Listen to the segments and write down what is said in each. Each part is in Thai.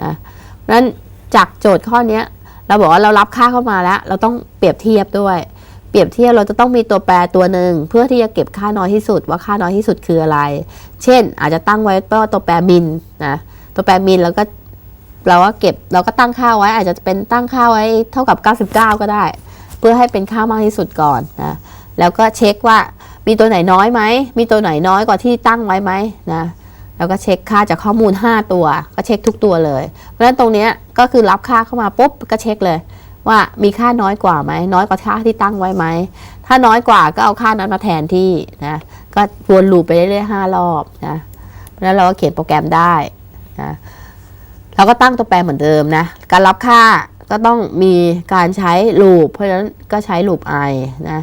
นะนั้นจากโจทย์ข้อนี้เราบอกว่าเรารับค่าเข้ามาแล้ว เราต้องเปรียบเทียบด้วย เปรียบเทียบเราจะต้องมีตัวแปรตัวหนึ่งเพื่อที่จะเก็บค่าน้อยที่สุดว่าค่าน้อยที่สุดคืออะไร เช่น อาจจะตั้งไว้ว่าตัวแปรมินนะตัวแปรมินแล้วก็เราก็เก็บเราก็ตั้งค่าไว้ อาจจะเป็นตั้งค่าไว้เท่ากับ 99 ก็ได้ เพื่อให้เป็นค่ามากที่สุดก่อนนะแล้วก็เช็คว่ามีตัวไหนน้อยไหมมีตัวไหนน้อยกว่าที่ตั้งไว้ไหมนะ แล้วก็เช็คค่าจากข้อมูล 5 ตัว ก็เช็คทุกตัวเลย เพราะฉะนั้นตรงนี้ก็คือรับค่าเข้ามาปุ๊บก็เช็คเลย ว่ามีค่าน้อยกว่าไหมน้อยกว่าค่าที่ตั้งไว้ไหมถ้าน้อยกว่าก็เอาค่านั้นมาแทนที่นะก็วนลูปไปเรื่อยๆห้ารอบนะเพราะฉะนั้นเราก็เขียนโปรแกรมได้นะเราก็ตั้งตัวแปรเหมือนเดิมนะการรับค่าก็ต้องมีการใช้ลูปเพราะฉะนั้นก็ใช้ลูป i นะ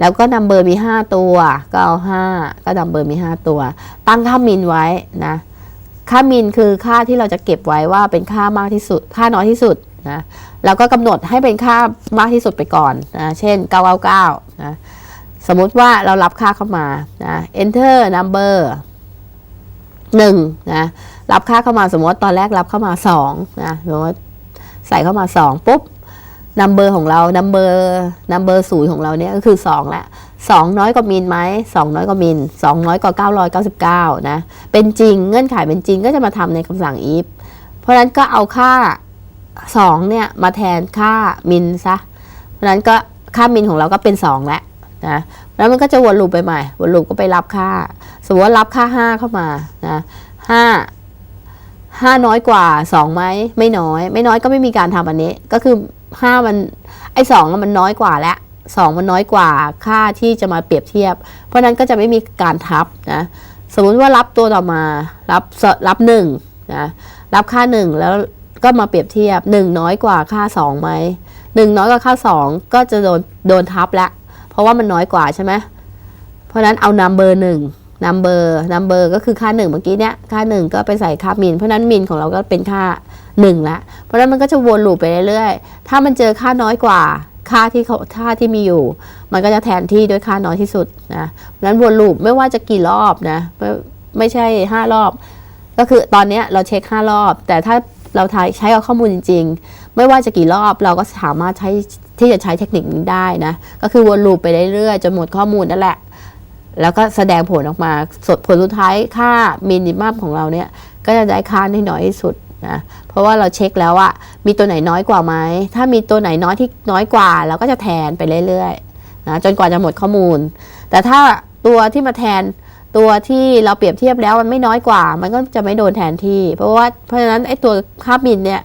แล้วก็นัมเบอร์มี 5 ตัว ก็เอา 5 ก็นัมเบอร์มี 5 ตัว ตั้งค่ามินไว้นะ ค่ามินคือค่าที่เราจะเก็บไว้ว่าเป็นค่ามากที่สุด ค่าน้อยที่สุดนะเราก็กำหนดให้เป็นค่ามากที่สุดไปก่อนนะเช่น 999นะสมมุติว่าเรารับค่าเข้ามานะ enter number 1นะรับค่าเข้ามาสมมติตอนแรกรับเข้ามา2นะสมมติใส่เข้ามา 2 ปุ๊บ นัมเบอร์ของเรานัมเบอร์นัมเบอร์ศูนย์ของเราเนี่ยก็คือ2ละ2 น้อยกว่ามินไหม2น้อยกว่ามิน2น้อยกว่า 999 นะ เป็นจริงเงื่อนไขเป็นจริงก็จะมาทำในคำสั่ง if เพราะฉะนั้นก็เอาค่า 2 เนี่ย มาแทนค่ามินซะ เพราะฉะนั้นก็ค่ามินของเราก็เป็น 2 แล้วนะแล้วมันก็จะวนลูปไปใหม่วนลูปก็ไปรับค่า สมมติว่ารับค่า 5 เข้ามานะ5 5น้อยกว่า2ไหมไม่น้อย ไม่น้อยก็ไม่มีการทำอันนี้ ก็คือ 5มันไอ้สองมันน้อยกว่าแล้วสองมันน้อยกว่าค่าที่จะมาเปรียบเทียบ เพราะนั้นก็จะไม่มีการทับนะสมมุติว่ารับตัวต่อมารับรับหนึ่งนะรับค่าหนึ่งแล้วก็มาเปรียบเทียบหนึ่งน้อยกว่าค่าสองไหมหนึ่งน้อยกว่าค่าสองก็จะโดนโดนทับแล้วเพราะว่ามันน้อยกว่าใช่ไหมเพราะนั้นเอานัมเบอร์หนึ่ง นัมเบอร์นัมเบอร์ก็คือค่าหนึ่งเมื่อกี้เนี้ยค่าหนึ่งก็ไปใส่ค่ามิน เพราะนั้นมินของเราก็เป็นค่าหนึ่งละเพราะนั้นมันก็จะวนลูปไปเรื่อยๆ ถ้ามันเจอค่าน้อยกว่าค่าที่เขาค่าที่มีอยู่ มันก็จะแทนที่ด้วยค่าน้อยที่สุดนะเพราะนั้นวนลูปไม่ว่าจะกี่รอบนะไม่ไม่ใช่ห้ารอบ ก็คือตอนเนี้ยเราเช็คห้ารอบ แต่ถ้าเราใช้เอาข้อมูลจริง ๆ ไม่ว่าจะกี่รอบเราก็สามารถใช้ที่จะใช้เทคนิคนี้ได้นะก็คือวนลูปไปเรื่อยๆจนหมดข้อมูลนั่นแหละ แล้วก็แสดงผลออกมาสดผลสุดท้ายค่ามินิมัมของเราเนี่ย ก็จะได้ค่าที่น้อยที่สุดนะเพราะว่าเราเช็คแล้วว่ามีตัวไหนน้อยกว่าไหมถ้ามีตัวไหนน้อยที่น้อยกว่าเราก็จะแทนไปเรื่อยๆนะจนกว่าจะหมดข้อมูล แต่ถ้าตัวที่มาแทนตัวที่เราเปรียบเทียบแล้วมันไม่น้อยกว่า มันก็จะไม่โดนแทนที่ เพราะว่าเพราะฉะนั้นไอ้ตัวค่ามินเนี่ย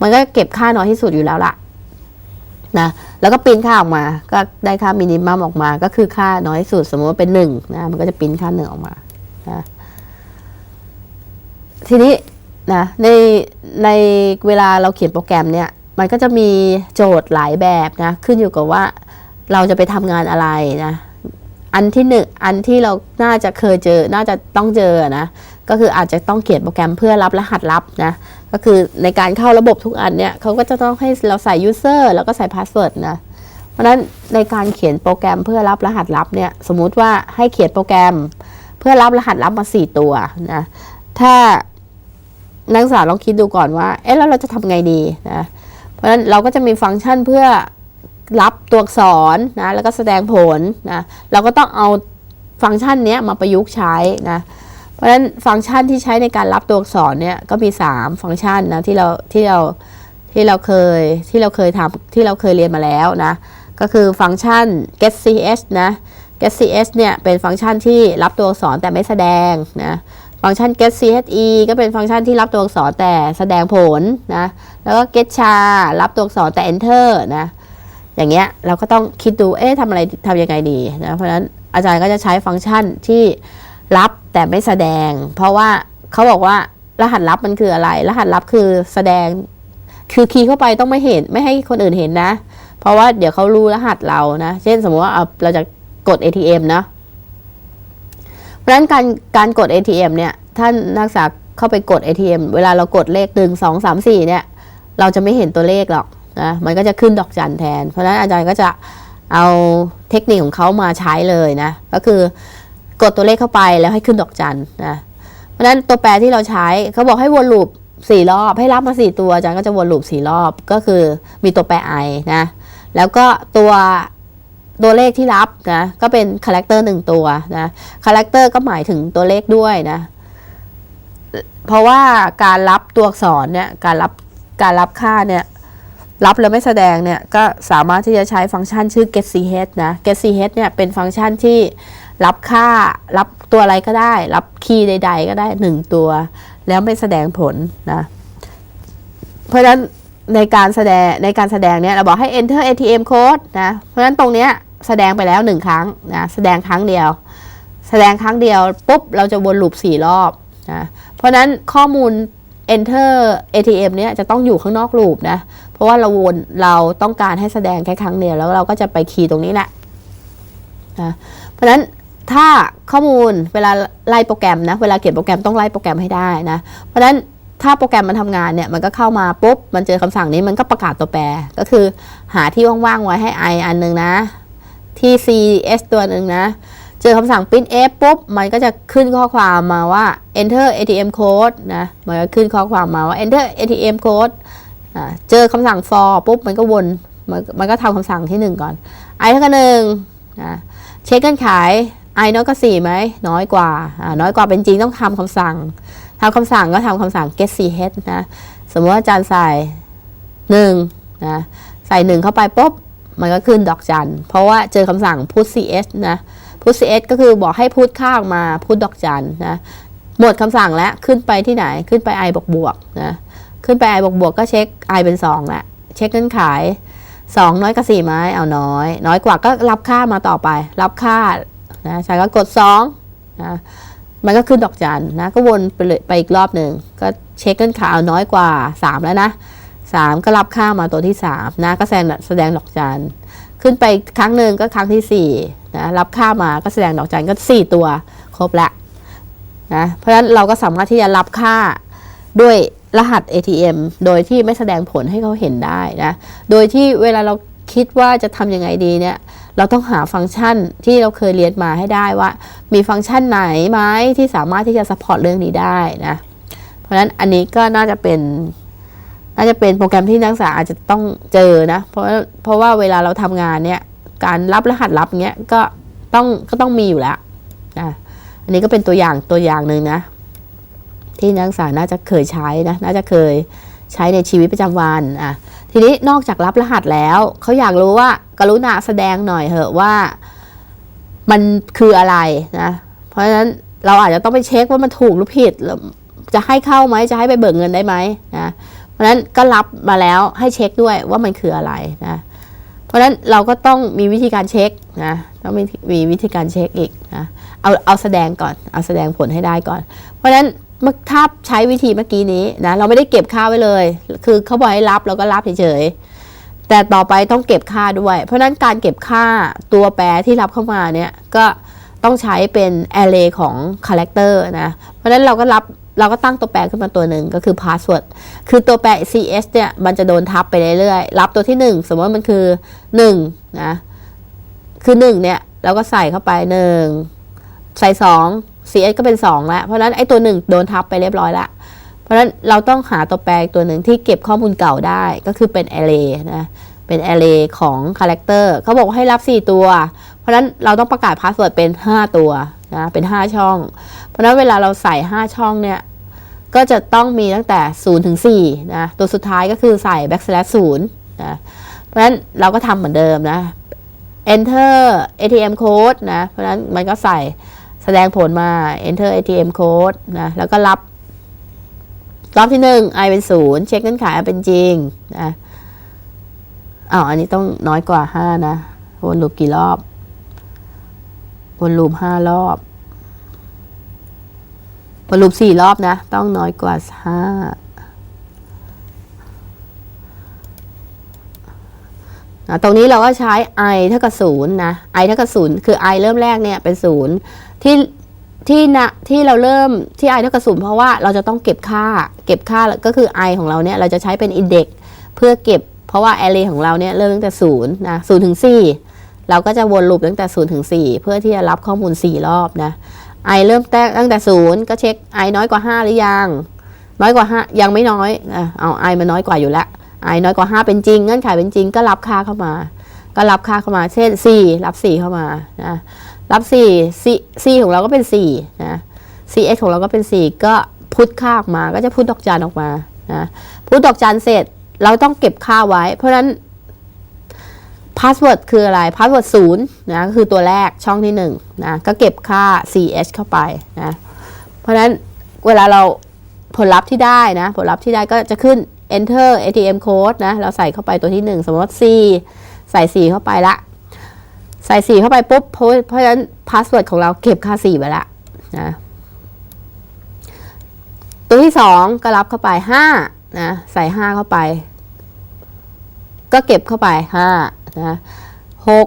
มันก็เก็บค่าน้อยที่สุดอยู่แล้วล่ะ นะแล้วก็ปิ้นค่าออกมา ก็ได้ค่ามินิมัมออกมา ก็คือค่าน้อยสุดสมมติว่าเป็นหนึ่งนะมันก็จะปิ้นค่าหนึ่งออกมานะทีนี้นะในในเวลาเราเขียนโปรแกรมเนี่ยมันก็จะมีโจทย์หลายแบบนะขึ้นอยู่กับว่าเราจะไปทำงานอะไรนะอันที่หนึ่งอันที่เราน่าจะเคยเจอ น่าจะต้องเจอนะ ก็คืออาจจะต้องเขียนโปรแกรมเพื่อรับรหัสลับนะ ก็คือในการเข้าระบบทุกอันเนี่ยเขาก็จะต้องให้เราใส่ user แล้วก็ใส่ password นะ เพราะนั้นในการเขียนโปรแกรมเพื่อรับรหัสลับเนี่ยสมมุติว่าให้เขียนโปรแกรม เพื่อรับรหัสลับมา 4 ตัวนะถ้านักศึกษาลองคิดดูก่อนว่า เอ๊ะแล้วเราจะทำไงดีนะ เพราะฉะนั้นเราก็จะมีฟังก์ชันเพื่อรับตัวอักษรนะ แล้วก็แสดงผลนะ เราก็ต้องเอาฟังก์ชันนี้มาประยุกต์ใช้นะ ราะฉะนั้นฟังก์ชันที่ใช้ในการรับตัวอักษรเนี่ยก็มี 3 ฟังก์ชันนะที่เราที่เราที่เราเคยที่เราเคยทำที่เราเคยเรียนมาแล้วนะก็คือฟังก์ชัน get ch นะ get ch เนี่ยเป็นฟังก์ชันที่รับตัวอักษรแต่ไม่แสดงนะฟังก์ชัน get che ก็เป็นฟังก์ชันที่รับตัวอักษรแต่แสดงผลนะแล้วก็ getcha รับตัวอักษรแต่ enter นะอย่างเงี้ยเราก็ต้องคิดดูเอ๊ะทำอะไรทำยังไงดีนะเพราะฉะนั้นอาจารย์ก็จะใช้ฟังก์ชันที่ รับแต่ไม่แสดง เพราะว่าเขาบอกว่ารหัสลับมันคืออะไร รหัสลับคือแสดง คือคีย์เข้าไปต้องไม่เห็นไม่ให้คนอื่นเห็นนะ เพราะว่าเดี๋ยวเขารู้รหัสเรานะ เช่นสมมติว่าเราจะกด ATM นะเพราะนั้นการการกด ATM เนี่ยท่านนักศึกษาเข้าไปกด ATM เวลาเรากดเลขหนึ่งสองสามสี่เนี่ย เราจะไม่เห็นตัวเลขหรอกนะ มันก็จะขึ้นดอกจันแทน เพราะฉะนั้นอาจารย์ก็จะเอาเทคนิคของเขามาใช้เลยนะ ก็คือ กดตัวเลขเข้าไปแล้วให้ขึ้นดอกจันนะเพราะนั้นตัวแปรที่เราใช้เขาบอกให้วนลูปสี่รอบให้รับมาสี่ตัวอาจารย์ก็จะวนลูปสี่รอบก็คือมีตัวแปร i นะแล้วก็ตัวตัวเลขที่รับนะก็เป็นคาแรคเตอร์หนึ่งตัวนะคาแรคเตอร์ก็หมายถึงตัวเลขด้วยนะเพราะว่าการรับตัวอักษรเนี่ยการรับการรับค่าเนี่ยรับแล้วไม่แสดงเนี่ยก็สามารถที่จะใช้ฟังก์ชันชื่อ get ch นะ get ch เนี่ยเป็นฟังก์ชันที่ รับค่ารับตัวอะไรก็ได้ รับคีย์ใด ๆ ก็ได้หนึ่งตัว แล้วไม่แสดงผลนะ เพราะฉะนั้นในการแสดงในการแสดงเนี่ยเราบอกให้ enter ATM code นะ เพราะฉะนั้นตรงเนี้ยแสดงไปแล้วหนึ่งครั้งนะแสดงครั้งเดียว แสดงครั้งเดียวปุ๊บเราจะวนลูปสี่รอบนะเพราะนั้นข้อมูล enter ATM เนี่ยจะต้องอยู่ข้างนอกลูปนะ เพราะว่าเราวนเราต้องการให้แสดงแค่ครั้งเดียวแล้วเราก็จะไปคีย์ตรงนี้แหละนะเพราะนั้น ถ้าข้อมูลเวลาไล่โปรแกรมนะ เวลาเขียนโปรแกรมต้องไล่โปรแกรมให้ได้นะ เพราะฉะนั้นถ้าโปรแกรมมันทำงานเนี่ยมันก็เข้ามาปุ๊บมันเจอคำสั่งนี้มันก็ประกาศตัวแปร ก็คือหาที่ว่างๆไว้ให้ i อันหนึ่งนะ ที่ cs ตัวหนึ่งนะ เจอคำสั่ง print f ปุ๊บ มันก็จะขึ้นข้อความมาว่า enter atm code นะมันก็ขึ้นข้อความมาว่า enter atm code เจอคำสั่ง for ปุ๊บ มันก็วนมันมันก็ทำคำสั่งที่หนึ่งก่อน i เท่ากับหนึ่งนะเช็คกันขาย i น้อยกว่าสี่ไหมน้อยกว่าน้อยกว่าเป็นจริงต้องทำคำสั่งทำคำสั่งก็ทำคำสั่ง get ch นะสมมติว่าอาจารย์ใส่หนึ่งนะใส่หนึ่งเข้าไปปุ๊บมันก็ขึ้นดอกจัน เพราะว่าเจอคำสั่ง put cs นะ put cs ก็คือบอกให้พูดข้างมาพูดดอกจันนะหมดคำสั่งแล้วขึ้นไปที่ไหนขึ้นไป i บวกบวกนะขึ้นไป i บวกบวกก็เช็ค i เป็น2ละเช็คเงินขาย2น้อยกว่า4ไหมเอาน้อย น้อยกว่าก็รับค่ามาต่อไป รับค่า นะใช่ก็กด2นะมันก็ขึ้นดอกจันนะก็วนไปเลยไปอีกรอบหนึ่งก็เช็คเงินขายน้อยกว่า 3 แล้วนะ 3 ก็รับค่ามาตัวที่ 3 นะก็แสดงแสดงดอกจันขึ้นไปครั้งหนึ่งก็ครั้งที่4นะรับค่ามาก็แสดงดอกจันก็ 4 ตัวครบละนะเพราะฉะนั้นเราก็สามารถที่จะรับค่าด้วยรหัส ATM โดยที่ไม่แสดงผลให้เขาเห็นได้นะ โดยที่เวลาเราคิดว่าจะทำยังไงดีเนี่ย เราต้องหาฟังก์ชันที่เราเคยเรียนมาให้ได้ว่า มีฟังก์ชันไหนไหมที่สามารถที่จะสปอร์ตเรื่องนี้ได้นะ เพราะฉะนั้นอันนี้ก็น่าจะเป็น น่าจะเป็นโปรแกรมที่นักศึกษาอาจจะต้องเจอนะ เพราะเพราะว่าเวลาเราทำงานเนี่ย การรับรหัสลับเงี้ยก็ต้องก็ต้องมีอยู่แล้วนะอันนี้ก็เป็นตัวอย่างตัวอย่างหนึ่งนะ ที่นักศึกษาน่าจะเคยใช้นะ น่าจะเคยใช้ในชีวิตประจำวันอะ ทีนี้นอกจากรับรหัสแล้ว เขาอยากรู้ว่า กรุณาแสดงหน่อยเหอะว่า มันคืออะไรนะ เพราะฉะนั้นเราอาจจะต้องไปเช็คว่ามันถูกหรือผิด จะให้เข้าไหมจะให้ไปเบิกเงินได้ไหมนะเพราะฉะนั้นก็รับมาแล้วให้เช็คด้วยว่ามันคืออะไรนะ เพราะฉะนั้นเราก็ต้องมีวิธีการเช็คนะต้องมีมีวิธีการเช็คอีกนะเอาเอาแสดงก่อนเอาแสดงผลให้ได้ก่อน เพราะฉะนั้น มื่อถ้าใช้วิธีเมื่อกี้นี้นะเราไม่ได้เก็บค่าไว้เลย คือเขาบอกให้รับเราก็รับเฉยๆแต่ต่อไปต้องเก็บค่าด้วย เพราะนั้นการเก็บค่าตัวแปรที่รับเข้ามาเนี่ยก็ต้องใช้เป็น array ของ character นะ เพราะนั้นเราก็รับเราก็ตั้งตัวแปรขึ้นมาตัวหนึ่งก็คือ password คือตัวแปร cs เนี่ยมันจะโดนทับไปเรื่อยๆ รับตัวที่ 1 สมมติมันคือ1นะคือ1เนี่ยเราก็ใส่เข้าไป 1 ใส่ 2 cs ก็เป็น2แล้วเพราะฉะนั้นไอ้ตัว 1 โดนทับไปเรียบร้อยแล้วเพราะฉะนั้นเราต้องหาตัวแปรตัวหนึ่งที่เก็บข้อมูลเก่าได้ก็คือเป็น array นะเป็น array ของ character เขาบอกให้รับ 4 ตัว เพราะฉะนั้นเราต้องประกาศ password เป็น 5 ตัวนะเป็น 5 ช่อง เพราะฉะนั้นเวลาเราใส่ 5 ช่องเนี่ยก็จะต้องมีตั้งแต่ 0 ถึง4นะตัวสุดท้ายก็คือใส่ backslash 0นะเพราะฉะนั้นเราก็ทำเหมือนเดิมนะ enter ATM code นะ เพราะฉะนั้นมันก็ใส่ แสดงผลมา enter ATM code นะ แล้วก็รับ รอบที่หนึ่ง i เป็น0เช็คเงินขาย i เป็นจริงนะอ้าวอันนี้ต้องน้อยกว่า5นะ วนลูปกี่รอบ วนลูป5รอบ วนลูป4รอบนะ ต้องน้อยกว่า5นะตรงนี้เราก็ใช้ i เท่ากับ0นะ i เท่ากับ0คือ i เริ่มแรกเนี่ยเป็น 0 ที่ที่นะที่เราเริ่มที่ i เท่ากับ0เพราะว่าเราจะต้องเก็บค่า เก็บค่าก็คือ i ของเราเนี่ยเราจะใช้เป็น index เพื่อเก็บ เพราะว่า array ของเราเนี่ยเริ่มตั้งแต่0นย์นะ0ถึง4เราก็จะวนลูปตั้งแต่0ถึง4เพื่อที่จะรับข้อมูล4รอบนะ i เริ่มแต่ตั้งแต่0ก็เช็ค i น้อยกว่า5หรือยังน้อยกว่าห้ายังไม่น้อยเอาไอมันน้อยกว่าอยู่แล้วไอน้อยกว่าห้าเป็นจริงเงื่อนไขเป็นจริงก็รับค่าเข้ามา ก็รับค่าเข้ามาเช่นสี่รับสี่เข้ามานะ รับสี่ซีของเราก็เป็นสี่นะ cs ของเราก็เป็นสี่ก็พุทค่าออกมาก็จะพุทดอกจันออกมานะพุทดอกจันเสร็จเราต้องเก็บค่าไว้ เพราะนั้นพาสเวิร์ดคืออะไรพาสเวิร์ดศูนย์นะก็คือตัวแรกช่องที่หนึ่งนะก็เก็บค่า ch เข้าไปนะเพราะฉะนั้นเวลาเราผลลัพธ์ที่ได้นะ ผลลัพธ์ที่ได้ก็จะขึ้น enter ATM code นะ เราใส่เข้าไปตัวที่ 1 สมมติ C ใส่ 4 เข้าไปละ ใส่4เข้าไปปุ๊บเพราะเพราะฉะนั้นพาสเวิร์ดของเราเก็บค่า4ไว้ละนะตัวที่2ก็รับเข้าไป5นะใส่5เข้าไป ก็เก็บเข้าไป5นะ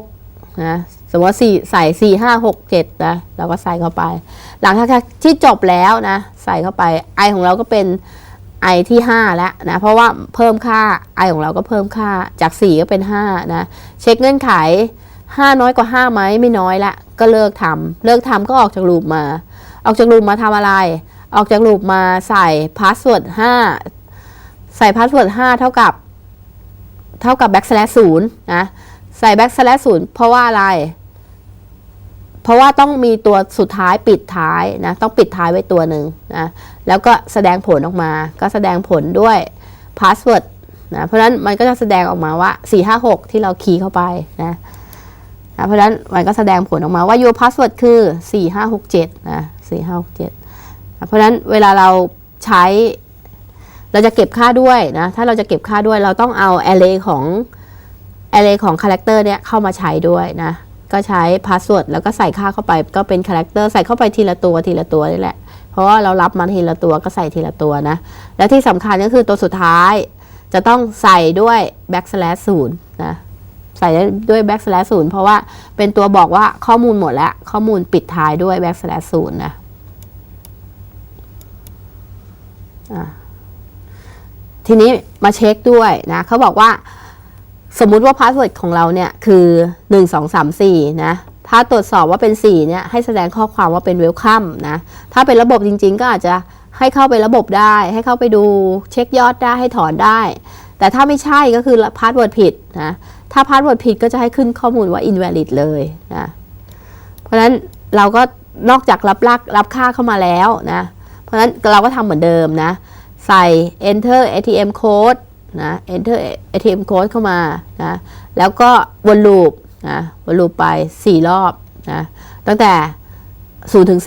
6นะสมมติว่าสี่ใส่สี่ห้าหกเจ็ดนะเราก็ใส่เข้าไป หลังจากที่จบแล้วนะใส่เข้าไปไอของเราก็เป็นไอที่ห้าแล้วนะเพราะว่าเพิ่มค่าไอของเราก็เพิ่มค่าจากสี่ก็เป็นห้านะเช็คเงื่อนไข ห้าน้อยกว่าห้าไหมไม่น้อยละ ก็เลิกทำเลิกทำก็ออกจากลูปมา ออกจากลูปมาทำอะไร ออกจากลูปมาใส่พาสเวิร์ดห้าใส่พาสเวิร์ดห้าเท่ากับ เท่ากับแบ็กสแลชศูนย์นะใส่แบ็กสแลชศูนย์เพราะว่าอะไร เพราะว่าต้องมีตัวสุดท้ายปิดท้ายนะ ต้องปิดท้ายไว้ตัวหนึ่งนะแล้วก็แสดงผลออกมา ก็แสดงผลด้วยพาสเวิร์ดนะเพราะฉะนั้นมันก็จะแสดงออกมาว่า 456 ที่เราคีย์เข้าไปนะ นะเพราะฉะนั้นมันก็แสดงผลออกมาว่า your password คือ 4567นะ4567นะเพราะฉะนั้นเวลาเราใช้เราจะเก็บค่าด้วยนะ ถ้าเราจะเก็บค่าด้วยเราต้องเอา array ของ array ของ character เนี่ยเข้ามาใช้ด้วยนะ ก็ใช้ password แล้วก็ใส่ค่าเข้าไปก็เป็น character ใส่เข้าไปทีละตัวทีละตัวนี่แหละ เพราะว่าเรารับมาทีละตัวก็ใส่ทีละตัวนะ และที่สำคัญก็คือตัวสุดท้ายจะต้องใส่ด้วย backslash ศูนย์นะ ใส่ด้วย backslash ศูนย์เพราะว่าเป็นตัวบอกว่าข้อมูลหมดแล้ว ข้อมูลปิดท้ายด้วย backslash ศูนย์นะอะทีนี้มาเช็คด้วยนะเขาบอกว่า สมมุติว่าพาสเวิร์ดของเราเนี่ย คือ 1 2 3 4 นะ ถ้าตรวจสอบว่าเป็น 4 เนี่ย ให้แสดงข้อความว่าเป็นเวลคัมนะ ถ้าเป็นระบบจริง ๆ ก็อาจจะให้เข้าไประบบได้ ให้เข้าไปดูเช็คยอดได้ให้ถอนได้ แต่ถ้าไม่ใช่ก็คือพาสเวิร์ดผิดนะถ้าพาสเวิร์ดผิดก็จะให้ขึ้นข้อมูลว่า invalid เลยนะเพราะนั้นเราก็นอกจากรับลักรับค่าเข้ามาแล้วนะเพราะฉะนั้นเราก็ทำเหมือนเดิมนะ ใส่ enter ATM code นะ enter ATM code เข้ามานะแล้วก็วนลูปนะวนลูปไป 4 รอบนะตั้งแต่0ถึง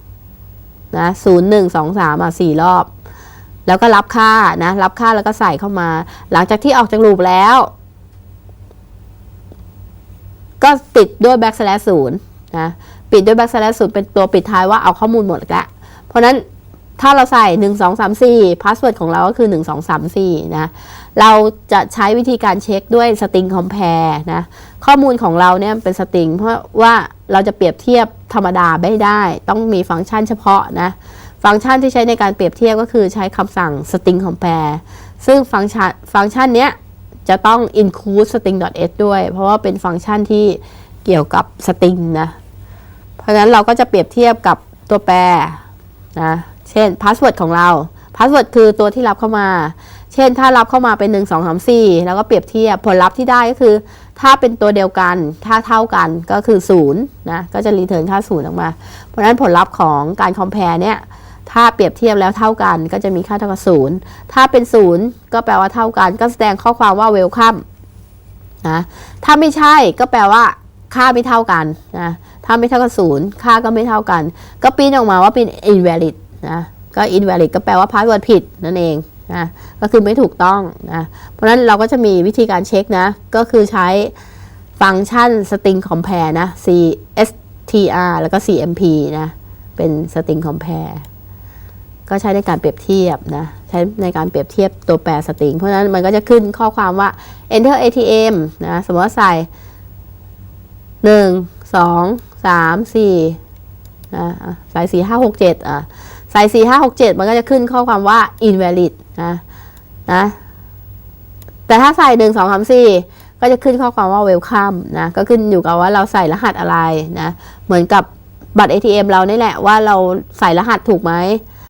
3นะ0 1 2 3อะ4รอบ แล้วก็รับค่านะรับค่าแล้วก็ใส่เข้ามา หลังจากที่ออกจากลูปแล้ว ก็ปิดด้วย backslash 0นย์นะปิดด้วย backslash 0เป็นตัวปิดท้ายว่าเอาข้อมูลหมดแล้วเพราะนั้นถ้าเราใส่ 1 2 3 4พาสเวิร์ดของเราก็คือ 1 2 3 4 นะ เราจะใช้วิธีการเช็คด้วย string compare นะ ข้อมูลของเราเนี่ยเป็น string เพราะว่าเราจะเปรียบเทียบธรรมดาไม่ได้ ต้องมีฟังก์ชันเฉพาะนะ ฟังก์ชันที่ใช้ในการเปรียบเทียบก็คือใช้คำสั่ง string compare ซึ่งฟังก์ชันฟังก์ชันเนี้ยจะต้อง include string.h ด้วย เพราะว่าเป็นฟังก์ชันที่เกี่ยวกับ string นะ เพราะฉะนั้นเราก็จะเปรียบเทียบกับตัวแปรนะ เช่นพาสเวิร์ดของเราพาสเวิร์ดคือตัวที่รับเข้ามา เช่นถ้ารับเข้ามาเป็น 1 2 3 4 แล้วก็เปรียบเทียบผลลัพธ์ที่ได้ก็คือ ถ้าเป็นตัวเดียวกัน ถ้าเท่ากันก็คือ0นะ ก็จะรีเทิร์นค่า0ออกมา เพราะฉะนั้นผลลัพธ์ของการคอมเพลเนี่ย ถ้าเปรียบเทียบแล้วเท่ากันก็จะมีค่าเท่ากับ0ถ้าเป็น0ก็แปลว่าเท่ากัน ก็แสดงข้อความว่า welcome นะถ้าไม่ใช่ก็แปลว่าค่าไม่เท่ากันนะถ้าไม่เท่ากับศูนย์ค่าก็ไม่เท่ากัน ก็ปริ้นออกมาว่าเป็น invalid นะก็ invalid ก็แปลว่า password ผิดนั่นเองนะก็คือไม่ถูกต้องนะเพราะฉะนั้นเราก็จะมีวิธีการเช็คนะ ก็คือใช้ฟังก์ชัน string compare นะ cstr แล้วก็ cmp นะ เป็น string compare ก็ใช้ในการเปรียบเทียบนะใช้ในการเปรียบเทียบตัวแปรสตริง เพราะฉะนั้นมันก็จะขึ้นข้อความว่า enter ATM นะสมมติว่าใส่หนึ่งสองสามสี่นะใส่สี่ห้าหกเจ็ดอะใส่สี่ห้าหกเจ็ดมันก็จะขึ้นข้อความว่า invalid นะนะแต่ถ้าใส่หนึ่งสองสามสี่ก็จะขึ้นข้อความว่า welcome นะก็ขึ้นอยู่กับว่าเราใส่รหัสอะไรนะเหมือนกับบัตร ATM เรานี่แหละว่าเราใส่รหัสถูกไหม